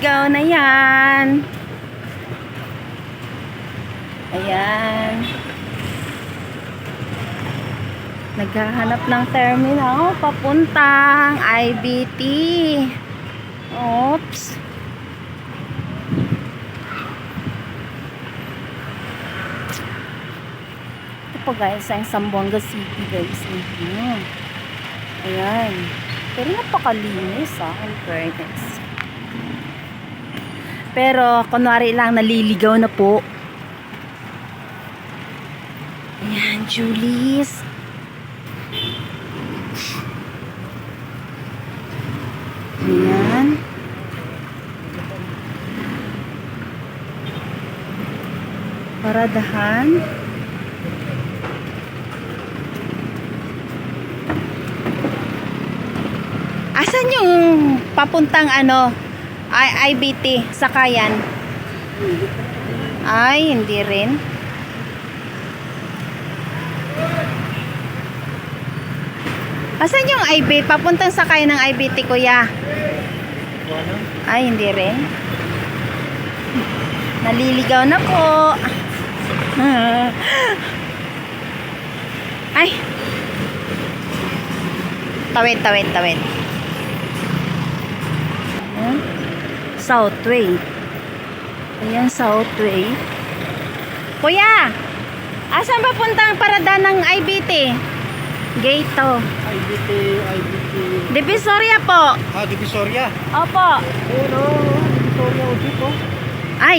Naliligaw na yan. Ayan. Naghahanap ng terminal papuntang IBT. Oops. Ito po guys, ang Sambuanga City guys. Mhm. Ayan. Pero napakalinis ah, in fairness. Pero, kunwari lang, naliligaw na po. Ayan, Julies. Ayan. Paradahan. Asan yung papuntang ano? I IBT, Sakayan? Ay, hindi rin. Asan yung IB? Papuntang Sakayan ng IBT, kuya? Ay, hindi rin. Naliligaw na po. Ay. Tawid, tawid, tawid. Ayan. Southway. Ayan, Southway. Kuya! Asan ba puntang parada ng IBT? Gate to. IBT, IBT. Divisoria po. Ah, Divisoria. Opo. Ayun o, Divisoria o dito. Ay.